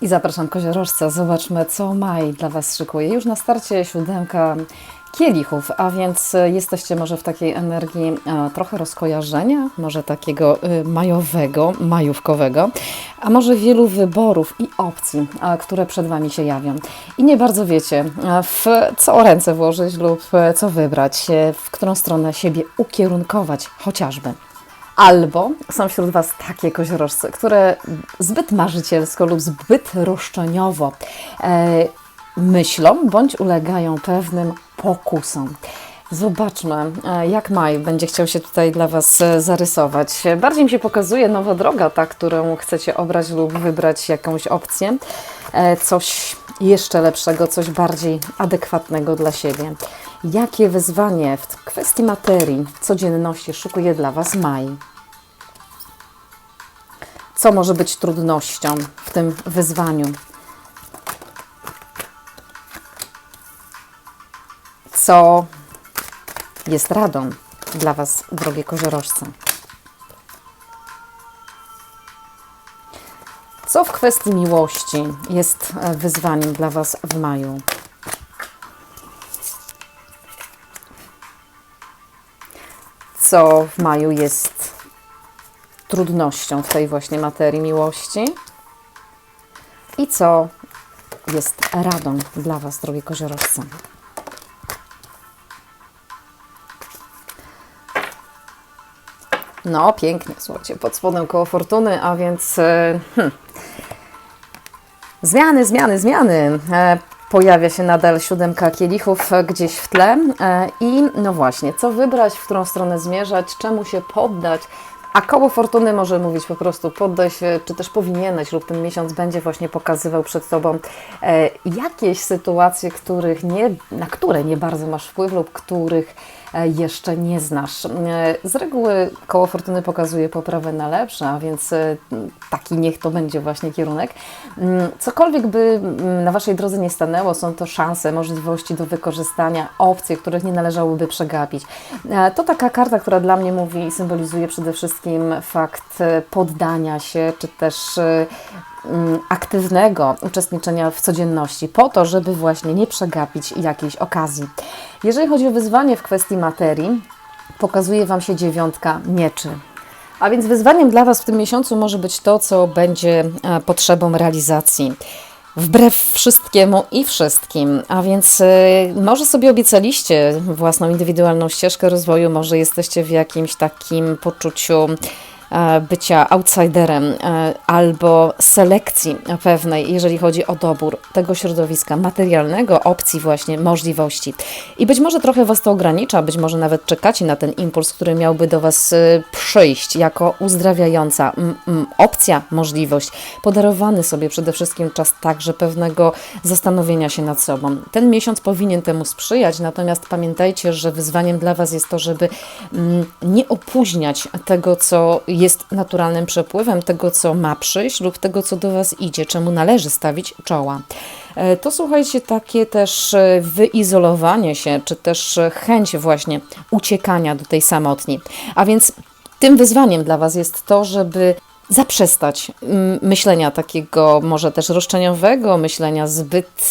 I zapraszam koziorożca, zobaczmy co maj dla Was szykuje. Już na starcie siódemka kielichów, a więc e, jesteście może w takiej energii e, trochę rozkojarzenia, może takiego e, majowego, majówkowego, a może wielu wyborów i opcji, które przed Wami się jawią. I nie bardzo wiecie, w co ręce włożyć lub co wybrać, w którą stronę siebie ukierunkować chociażby. Albo są wśród Was takie koziorożce, które zbyt marzycielsko lub zbyt roszczeniowo e, myślą bądź ulegają pewnym pokusom. Zobaczmy, e, jak Maj będzie chciał się tutaj dla Was e, zarysować. Bardziej mi się pokazuje nowa droga, ta, którą chcecie obrać lub wybrać jakąś opcję, coś jeszcze lepszego, coś bardziej adekwatnego dla siebie. Jakie wyzwanie w kwestii materii, codzienności szykuje dla Was Maj? Co może być trudnością w tym wyzwaniu? Co jest radą dla Was, drogie koziorożce? Co w kwestii miłości jest e, wyzwaniem dla Was w maju? Co w maju jest trudnością w tej właśnie materii miłości? I co jest radą dla Was, drogie koziorożce? No, pięknie, słuchajcie, pod spodem koło fortuny, a więc e, hmm, zmiany, zmiany, zmiany. E, Pojawia się nadal siódemka kielichów gdzieś w tle e, i no właśnie, co wybrać, w którą stronę zmierzać, czemu się poddać, a koło fortuny może mówić po prostu poddaj się, czy też powinieneś, lub ten miesiąc będzie właśnie pokazywał przed Tobą e, jakieś sytuacje, których nie, na które nie bardzo masz wpływ lub których jeszcze nie znasz. E, Z reguły koło fortuny pokazuje poprawę na lepsze, a więc e, taki niech to będzie właśnie kierunek. Mm, Cokolwiek by mm, na Waszej drodze nie stanęło, są to szanse, możliwości do wykorzystania, opcje, których nie należałoby przegapić. E, To taka karta, która dla mnie mówi i symbolizuje przede wszystkim fakt e, poddania się, czy też e, aktywnego uczestniczenia w codzienności, po to, żeby właśnie nie przegapić jakiejś okazji. Jeżeli chodzi o wyzwanie w kwestii materii, pokazuje Wam się dziewiątka mieczy. A więc wyzwaniem dla Was w tym miesiącu może być to, co będzie e, potrzebą realizacji. Wbrew wszystkiemu i wszystkim, a więc e, może sobie obiecaliście własną indywidualną ścieżkę rozwoju, może jesteście w jakimś takim poczuciu bycia outsiderem e, albo selekcji pewnej, jeżeli chodzi o dobór tego środowiska materialnego, opcji właśnie, możliwości. I być może trochę Was to ogranicza, być może nawet czekacie na ten impuls, który miałby do Was e, przyjść jako uzdrawiająca opcja, możliwość. Podarowany sobie przede wszystkim czas także pewnego zastanowienia się nad sobą. Ten miesiąc powinien temu sprzyjać, natomiast pamiętajcie, że wyzwaniem dla Was jest to, żeby mm, nie opóźniać tego, co jest naturalnym przepływem, tego, co ma przyjść lub tego, co do Was idzie, czemu należy stawić czoła. E, To słuchajcie, takie też e, wyizolowanie się, czy też e, chęć właśnie uciekania do tej samotni. A więc tym wyzwaniem dla Was jest to, żeby zaprzestać myślenia takiego może też roszczeniowego, myślenia zbyt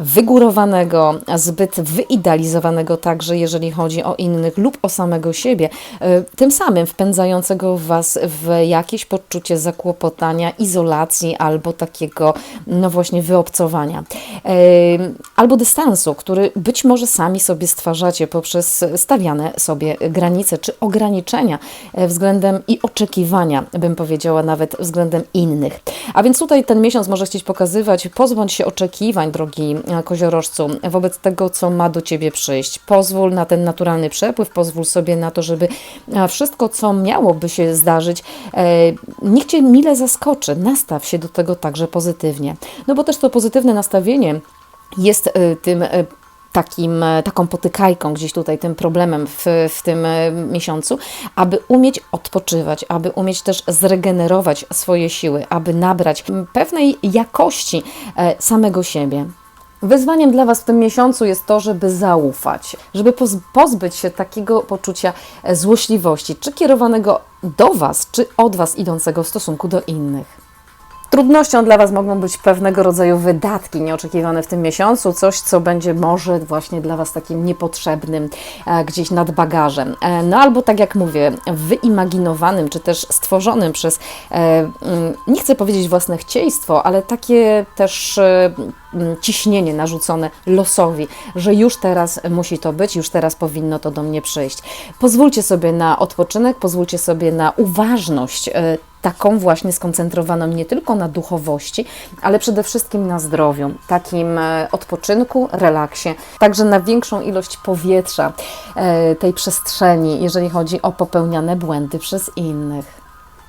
wygórowanego, zbyt wyidealizowanego także, jeżeli chodzi o innych lub o samego siebie, y, tym samym wpędzającego Was w jakieś poczucie zakłopotania, izolacji albo takiego, no właśnie, wyobcowania. Ym, Albo dystansu, który być może sami sobie stwarzacie poprzez stawiane sobie granice czy ograniczenia e, względem i oczekiwania, bym powiedziała, nawet względem innych. A więc tutaj ten miesiąc może chcieć pokazywać, pozbądź się oczekiwań, drogi e, koziorożcu, wobec tego, co ma do Ciebie przyjść. Pozwól na ten naturalny przepływ, pozwól sobie na to, żeby e, wszystko, co miałoby się zdarzyć, e, niech Cię mile zaskoczy. Nastaw się do tego także pozytywnie. No bo też to pozytywne nastawienie jest e, tym e, takim, e, taką potykajką gdzieś tutaj, tym problemem w, w tym e, miesiącu, aby umieć odpoczywać, aby umieć też zregenerować swoje siły, aby nabrać pewnej jakości e, samego siebie. Wyzwaniem dla Was w tym miesiącu jest to, żeby zaufać, żeby poz- pozbyć się takiego poczucia e, złośliwości, czy kierowanego do Was, czy od Was idącego w stosunku do innych. Trudnością dla Was mogą być pewnego rodzaju wydatki nieoczekiwane w tym miesiącu, coś, co będzie może właśnie dla Was takim niepotrzebnym e, gdzieś nad bagażem. E, no albo tak jak mówię, wyimaginowanym, czy też stworzonym przez, e, mm, nie chcę powiedzieć własne chcieństwo, ale takie też e, mm, ciśnienie narzucone losowi, że już teraz musi to być, już teraz powinno to do mnie przyjść. Pozwólcie sobie na odpoczynek, pozwólcie sobie na uważność e, taką właśnie skoncentrowaną nie tylko na duchowości, ale przede wszystkim na zdrowiu, takim e, odpoczynku, relaksie, także na większą ilość powietrza, e, tej przestrzeni, jeżeli chodzi o popełniane błędy przez innych.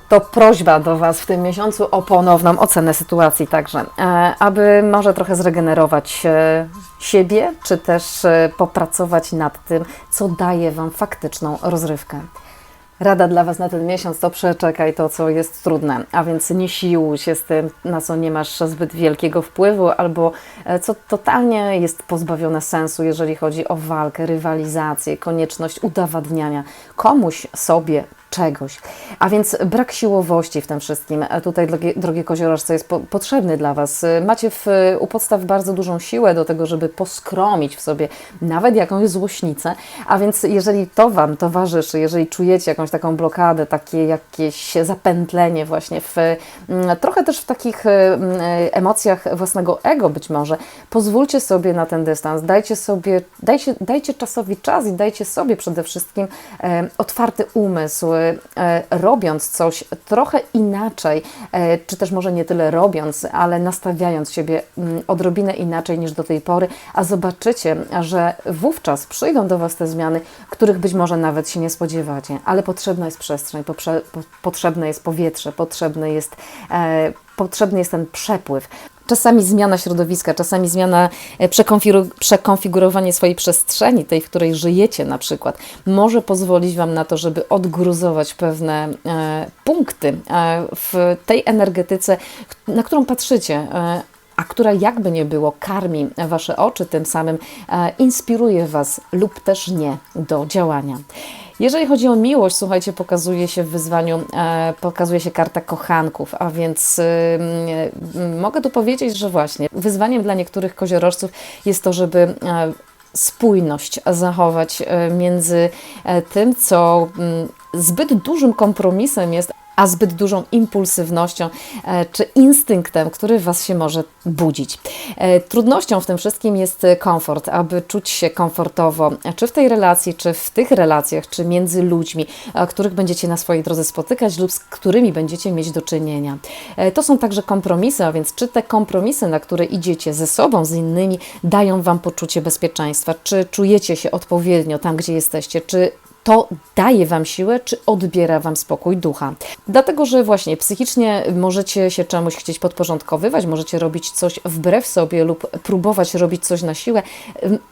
To prośba do Was w tym miesiącu o ponowną ocenę sytuacji także, e, aby może trochę zregenerować siebie, czy też popracować nad tym, co daje Wam faktyczną rozrywkę. Rada dla Was na ten miesiąc to przeczekaj to, co jest trudne, a więc nie siłuj się z tym, na co nie masz zbyt wielkiego wpływu, albo e, co totalnie jest pozbawione sensu, jeżeli chodzi o walkę, rywalizację, konieczność udowadniania komuś, sobie, czegoś. A więc brak siłowości w tym wszystkim. E, Tutaj, drogie, drogie koziorożce, jest po, potrzebny dla Was. E, Macie w, u podstaw bardzo dużą siłę do tego, żeby poskromić w sobie nawet jakąś złośnicę, a więc jeżeli to Wam towarzyszy, jeżeli czujecie jakąś taką blokadę, takie jakieś zapętlenie właśnie w mm, trochę też w takich e, mm, emocjach własnego ego być może, pozwólcie sobie na ten dystans, dajcie sobie, dajcie, dajcie czasowi czas i dajcie sobie przede wszystkim otwarty umysł, e, robiąc coś trochę inaczej, e, czy też może nie tyle robiąc, ale nastawiając siebie mm, odrobinę inaczej niż do tej pory, a zobaczycie, że wówczas przyjdą do Was te zmiany, których być może nawet się nie spodziewacie, ale potrzebna jest przestrzeń, potrzebne jest powietrze, potrzebny jest, e, potrzebny jest ten przepływ. Czasami zmiana środowiska, czasami zmiana, e, przekonfigu- przekonfigurowanie swojej przestrzeni, tej, w której żyjecie na przykład, może pozwolić Wam na to, żeby odgruzować pewne e, punkty e, w tej energetyce, na którą patrzycie. E, a która jakby nie było karmi Wasze oczy, tym samym e, inspiruje Was lub też nie do działania. Jeżeli chodzi o miłość, słuchajcie, pokazuje się w wyzwaniu, e, pokazuje się karta kochanków, a więc mogę tu powiedzieć, że właśnie wyzwaniem dla niektórych koziorożców jest to, żeby e, spójność zachować e, między tym, co zbyt dużym kompromisem jest, a zbyt dużą impulsywnością e, czy instynktem, który w Was się może budzić. E, Trudnością w tym wszystkim jest komfort, aby czuć się komfortowo, czy w tej relacji, czy w tych relacjach, czy między ludźmi, e, których będziecie na swojej drodze spotykać lub z którymi będziecie mieć do czynienia. To są także kompromisy, a więc czy te kompromisy, na które idziecie ze sobą, z innymi, dają Wam poczucie bezpieczeństwa, czy czujecie się odpowiednio tam, gdzie jesteście, czy to daje Wam siłę, czy odbiera Wam spokój ducha. Dlatego, że właśnie psychicznie możecie się czemuś chcieć podporządkowywać, możecie robić coś wbrew sobie lub próbować robić coś na siłę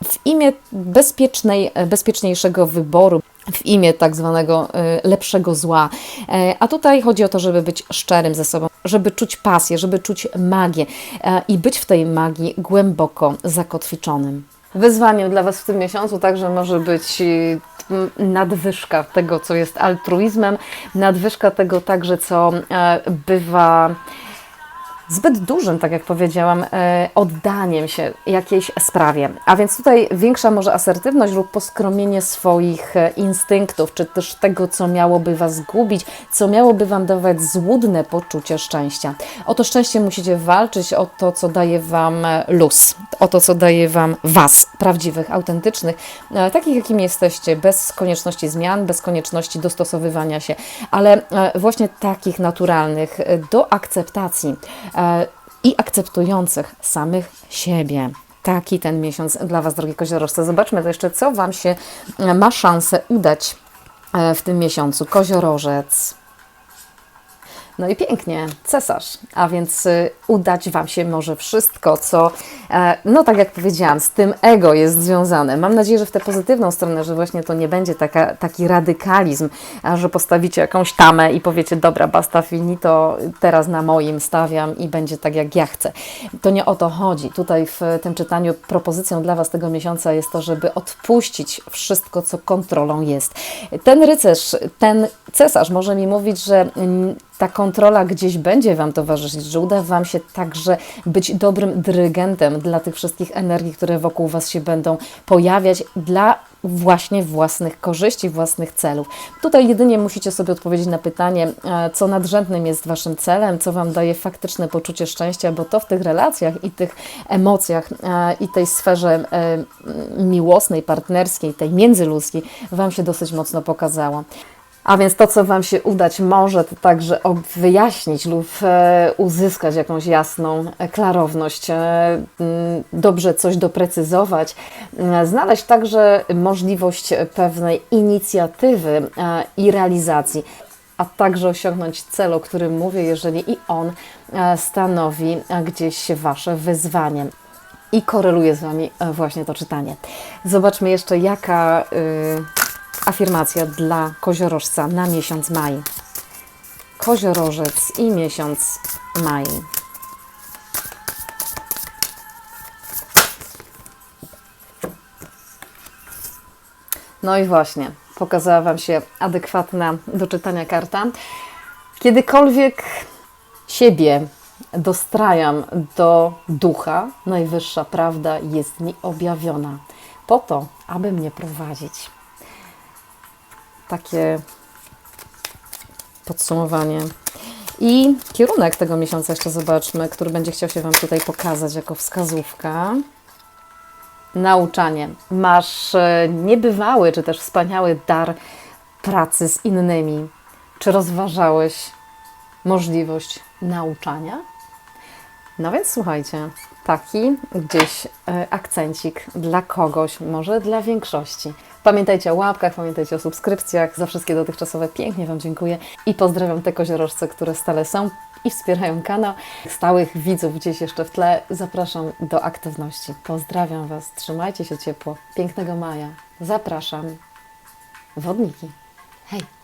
w imię bezpiecznej, bezpieczniejszego wyboru. W imię tak zwanego y, lepszego zła. E, A tutaj chodzi o to, żeby być szczerym ze sobą, żeby czuć pasję, żeby czuć magię e, i być w tej magii głęboko zakotwiczonym. Wyzwaniem dla Was w tym miesiącu także może być nadwyżka tego, co jest altruizmem, nadwyżka tego także, co e, bywa zbyt dużym, tak jak powiedziałam, e, oddaniem się jakiejś sprawie. A więc tutaj większa może asertywność lub poskromienie swoich e, instynktów, czy też tego, co miałoby Was zgubić, co miałoby Wam dawać złudne poczucie szczęścia. O to szczęście musicie walczyć, o to, co daje Wam e, luz, o to, co daje Wam Was, prawdziwych, autentycznych, takich, jakim jesteście, bez konieczności zmian, bez konieczności dostosowywania się, ale właśnie takich naturalnych do akceptacji i akceptujących samych siebie. Taki ten miesiąc dla Was, drogie koziorożce. Zobaczmy to jeszcze, co Wam się e, ma szansę udać e, w tym miesiącu. Koziorożec. No i pięknie, cesarz. A więc y, udać Wam się może wszystko, co, e, no tak jak powiedziałam, z tym ego jest związane. Mam nadzieję, że w tę pozytywną stronę, że właśnie to nie będzie taka, taki radykalizm, że postawicie jakąś tamę i powiecie, dobra, basta fini, to teraz na moim stawiam i będzie tak, jak ja chcę. To nie o to chodzi. Tutaj w tym czytaniu propozycją dla Was tego miesiąca jest to, żeby odpuścić wszystko, co kontrolą jest. Ten rycerz, ten cesarz może mi mówić, że mm, ta kontrola gdzieś będzie Wam towarzyszyć, że uda Wam się także być dobrym dyrygentem dla tych wszystkich energii, które wokół Was się będą pojawiać, dla właśnie własnych korzyści, własnych celów. Tutaj jedynie musicie sobie odpowiedzieć na pytanie, e, co nadrzędnym jest Waszym celem, co Wam daje faktyczne poczucie szczęścia, bo to w tych relacjach i tych emocjach e, i tej sferze e, miłosnej, partnerskiej, tej międzyludzkiej Wam się dosyć mocno pokazało. A więc to, co Wam się udać może, to także wyjaśnić lub e, uzyskać jakąś jasną e, klarowność, e, dobrze coś doprecyzować, znaleźć także możliwość pewnej inicjatywy i realizacji, a także osiągnąć cel, o którym mówię, jeżeli i on stanowi gdzieś Wasze wyzwanie i koreluje z Wami właśnie to czytanie. Zobaczmy jeszcze, jaka y, afirmacja dla koziorożca na miesiąc maj. Koziorożec i miesiąc maj. No i właśnie, pokazała Wam się adekwatna do czytania karta. Kiedykolwiek siebie dostrajam do ducha, najwyższa prawda jest mi objawiona po to, aby mnie prowadzić. Takie podsumowanie. I kierunek tego miesiąca jeszcze zobaczmy, który będzie chciał się Wam tutaj pokazać jako wskazówka. Nauczanie. Masz e, niebywały, czy też wspaniały dar pracy z innymi. Czy rozważałeś możliwość nauczania? No więc słuchajcie, taki gdzieś e, akcencik dla kogoś, może dla większości. Pamiętajcie o łapkach, pamiętajcie o subskrypcjach. Za wszystkie dotychczasowe pięknie Wam dziękuję i pozdrawiam te koziorożce, które stale są i wspierają kanał. Stałych widzów gdzieś jeszcze w tle zapraszam do aktywności. Pozdrawiam Was, trzymajcie się ciepło. Pięknego maja. Zapraszam. Wodniki. Hej!